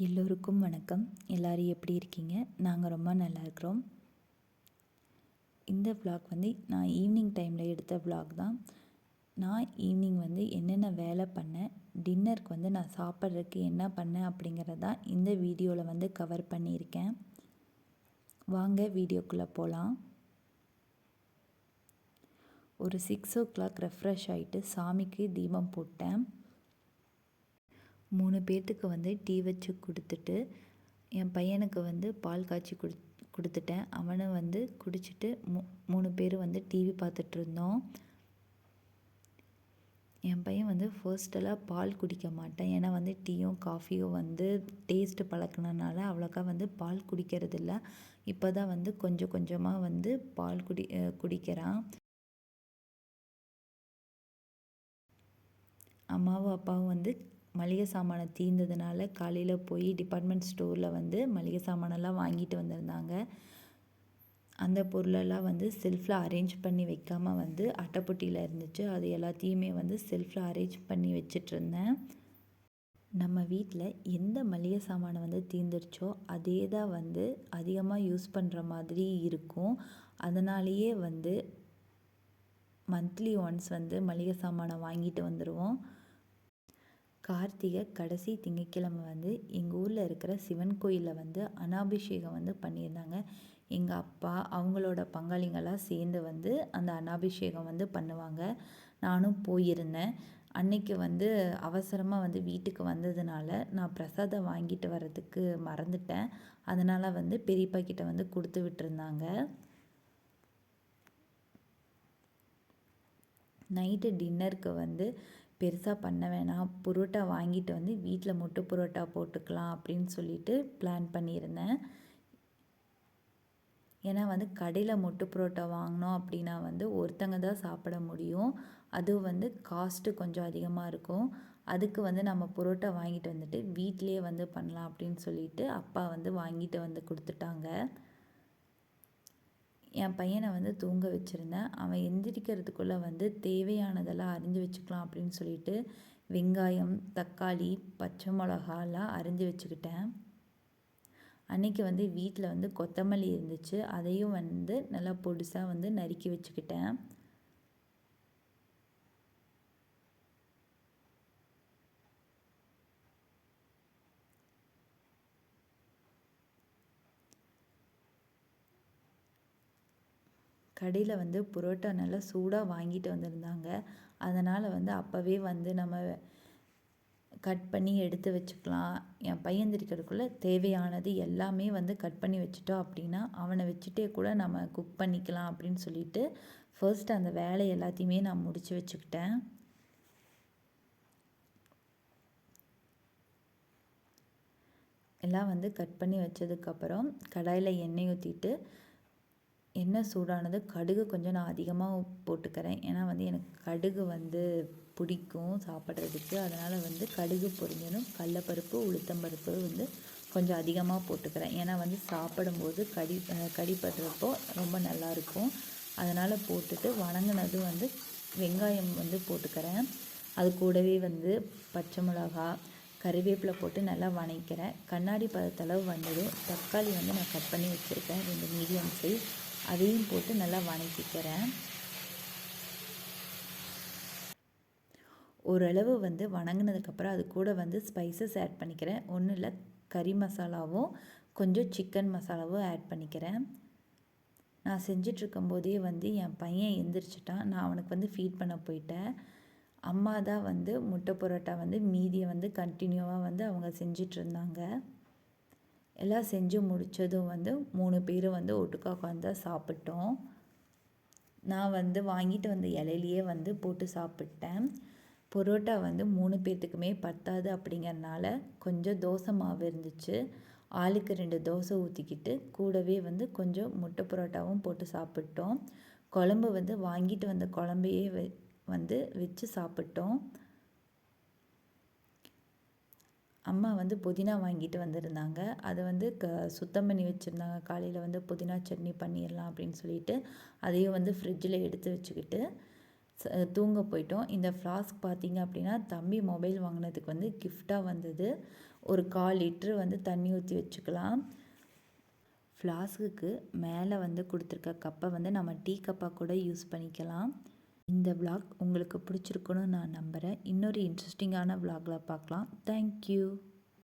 எல்லோருக்கும் வணக்கம். எல்லோரும் எப்படி இருக்கீங்க? நாங்கள் ரொம்ப நல்லா இருக்கிறோம். இந்த விளாக் வந்து நான் ஈவினிங் டைமில் எடுத்த விளாக் தான். நான் ஈவினிங் வந்து என்னென்ன வேலை பண்ணேன் டின்னருக்கு வந்து நான் சாப்பிட்றதுக்கு என்ன பண்ணேன் அப்படிங்கிறதான் இந்த வீடியோவில் வந்து கவர் பண்ணியிருக்கேன். வாங்க வீடியோக்குள்ளே போகலாம் ஒரு சிக்ஸ் ஓ கிளாக் ரெஃப்ரெஷ் ஆகிட்டு சாமிக்கு தீபம் போட்டேன். மூணு பேர்த்துக்கு வந்து டீ வச்சு கொடுத்துட்டு என் பையனுக்கு வந்து பால் காய்ச்சி கொடு கொடுத்துட்டேன். அவனை வந்து குடிச்சிட்டு மூ மூணு பேர் வந்து டிவி பார்த்துட்ருந்தோம் என் பையன் வந்து ஃபர்ஸ்டெல்லாம் பால் குடிக்க மாட்டேன். ஏன்னா வந்து டீயும் காஃபியும் வந்து டேஸ்ட்டு பழக்கினனால அவ்வளோக்கா வந்து பால் குடிக்கிறதில்ல. இப்போ தான் வந்து கொஞ்சம் கொஞ்சமாக வந்து பால் குடி குடிக்கிறான். அம்மாவும் அப்பாவும் வந்து மளிகை சாமானை தீர்ந்ததுனால காலையில் போய் டிபார்ட்மெண்ட் ஸ்டோரில் வந்து மளிகை சாமானெல்லாம் வாங்கிட்டு வந்திருந்தாங்க. அந்த பொருளெல்லாம் வந்து செல்ஃபில் அரேஞ்ச் பண்ணி வைக்காமல் வந்து அட்டைப்பொட்டியில் இருந்துச்சு. அது எல்லாத்தையுமே வந்து செல்ஃபில் அரேஞ்ச் பண்ணி வச்சிட்ருந்தேன் நம்ம வீட்டில் எந்த மளிகை சாமானை வந்து தீர்ந்துருச்சோ அதே தான் வந்து அதிகமாக யூஸ் பண்ணுற மாதிரி இருக்கும். அதனாலேயே வந்து மந்த்லி ஒன்ஸ் வந்து மளிகை சாமானை வாங்கிட்டு வந்துடுவோம் கார்த்திகை கடைசி திங்கக்கிழமை வந்து எங்கள் ஊரில் இருக்கிற சிவன் கோயிலில் வந்து அனாபிஷேகம் வந்து பண்ணியிருந்தாங்க. எங்கள் அப்பா அவங்களோட பங்காளிங்களாம் சேர்ந்து வந்து அந்த அனாபிஷேகம் வந்து பண்ணுவாங்க. நானும் போயிருந்தேன். அன்னைக்கு வந்து அவசரமாக வந்து வீட்டுக்கு வந்ததுனால நான் பிரசாதம் வாங்கிட்டு வர்றதுக்கு மறந்துட்டேன். அதனால் வந்து பெரியப்பா கிட்ட வந்து கொடுத்து விட்டுருந்தாங்க. நைட்டு டின்னருக்கு வந்து பெருசாக பண்ண வேணாம். புரோட்டா வாங்கிட்டு வந்து வீட்டில் முட்டை புரோட்டா போட்டுக்கலாம் அப்படின்னு சொல்லிட்டு பிளான் பண்ணியிருந்தேன். ஏன்னா வந்து கடையில் மொட்டு புரோட்டா வாங்கினோம் அப்படின்னா வந்து ஒருத்தங்க தான் சாப்பிட முடியும். அதுவும் வந்து காஸ்ட்டு கொஞ்சம் அதிகமாக இருக்கும். அதுக்கு வந்து நம்ம புரோட்டா வாங்கிட்டு வந்துட்டு வீட்டிலே வந்து பண்ணலாம் அப்படின்னு சொல்லிட்டு அப்பா வந்து வாங்கிட்டு வந்து கொடுத்துட்டாங்க. என் பையனை வந்து தூங்க வச்சுருந்தேன். அவன் எந்திரிக்கிறதுக்குள்ளே வந்து தேவையானதெல்லாம் அரிஞ்சு வச்சுக்கலாம் அப்படின்னு சொல்லிட்டு வெங்காயம் தக்காளி பச்சை மிளகாலாம் அரிஞ்சு வச்சுக்கிட்டேன். அன்றைக்கி வந்து வீட்டில் வந்து கொத்தமல்லி இருந்துச்சு. அதையும் வந்து நல்லா பொடிசாக வந்து நறுக்கி வச்சுக்கிட்டேன். கடையில் வந்து புரோட்டா நல்லா சூடாக வாங்கிட்டு வந்திருந்தாங்க. அதனால் வந்து அப்போவே வந்து நம்ம கட் பண்ணி எடுத்து வச்சுக்கலாம். என் பையன் திரிக்கிறதுக்குள்ளே தேவையானது எல்லாமே வந்து கட் பண்ணி வச்சுட்டோம் அப்படின்னா அவனை வச்சுட்டே கூட நம்ம குக் பண்ணிக்கலாம் அப்படின்னு சொல்லிட்டு ஃபர்ஸ்ட் அந்த வேலை எல்லாத்தையுமே நான் முடித்து வச்சுக்கிட்டேன். எல்லாம் வந்து கட் பண்ணி வச்சதுக்கப்புறம் கடாயில் எண்ணெய் ஊற்றிட்டு எண்ணெய் சூடானது கடுகு கொஞ்சம் நான் அதிகமாக போட்டுக்கிறேன். ஏன்னா வந்து எனக்கு கடுகு வந்து பிடிக்கும் சாப்பிட்றதுக்கு. அதனால் வந்து கடுகு பொரிஞ்சதும் கடலப்பருப்பு உளுத்தம்பருப்பு வந்து கொஞ்சம் அதிகமாக போட்டுக்கிறேன். ஏன்னா வந்து சாப்பிடும்போது கடி கடிப்படுறப்போ ரொம்ப நல்லாயிருக்கும். அதனால் போட்டுட்டு வணங்கினது வந்து வெங்காயம் வந்து போட்டுக்கிறேன். அது கூடவே வந்து பச்சை மிளகா கறிவேப்பிலை போட்டு நல்லா வணக்கிறேன். கண்ணாடி பதத்தளவு வந்ததும் தக்காளி வந்து நான் கட் பண்ணி வச்சுருக்கேன். ரெண்டு மீடியம் சைஸ். அதையும் போட்டு நல்லா வணக்கிக்கிறேன். ஓரளவு வந்து வணங்கினதுக்கப்புறம் அது கூட வந்து ஸ்பைசஸ் ஆட் பண்ணிக்கிறேன். ஒன்றும் இல்லை கறி மசாலாவும் கொஞ்சம் சிக்கன் மசாலாவும் ஆட் பண்ணிக்கிறேன். நான் செஞ்சிட்ருக்கும்போதே வந்து என் பையன் எந்திரிச்சிட்டான். நான் அவனுக்கு வந்து ஃபீட் பண்ண போயிட்டேன். அம்மா தான் வந்து முட்டை பரோட்டா வந்து மீதியை வந்து கண்டினியூவாக வந்து அவங்க செஞ்சிட்ருந்தாங்க. எல்லாம் செஞ்சு முடித்ததும் வந்து மூணு பேரும் வந்து ஒட்டுக்கா உட்காந்து சாப்பிட்டோம். நான் வந்து வாங்கிட்டு வந்த இலையிலையே வந்து போட்டு சாப்பிட்டேன். பரோட்டா வந்து மூணு பேர்த்துக்குமே பத்தாது அப்படிங்கிறனால கொஞ்சம் தோசை மாவு இருந்துச்சு. ஆளுக்கு ரெண்டு தோசை ஊற்றிக்கிட்டு கூடவே வந்து கொஞ்சம் முட்டை பரோட்டாவும் போட்டு சாப்பிட்டோம். குழம்பு வந்து வாங்கிட்டு வந்த குழம்பையே வந்து வச்சு சாப்பிட்டோம். அம்மா வந்து புதினா வாங்கிட்டு வந்திருந்தாங்க. அதை வந்து க சுத்தம் பண்ணி வச்சுருந்தாங்க. காலையில் வந்து புதினா சட்னி பண்ணிடலாம் அப்படின்னு சொல்லிட்டு அதையும் வந்து ஃப்ரிட்ஜில் எடுத்து வச்சுக்கிட்டு தூங்க போயிட்டோம். இந்த ஃப்ளாஸ்க் பார்த்திங்க அப்படின்னா தம்பி மொபைல் வாங்கினதுக்கு வந்து கிஃப்டாக வந்தது. ஒரு கால் லிட்ரு வந்து தண்ணி ஊற்றி வச்சுக்கலாம். ஃப்ளாஸ்க்குக்கு மேலே வந்து கொடுத்துருக்க கப்பை வந்து நம்ம டீ கப்பாக கூட யூஸ் பண்ணிக்கலாம். இந்த விளாக் உங்களுக்கு பிடிச்சிருக்குன்னு நான் நம்புகிறேன் இன்னொரு இன்ட்ரெஸ்டிங்கான விளாகில் பார்க்கலாம். தேங்க்யூ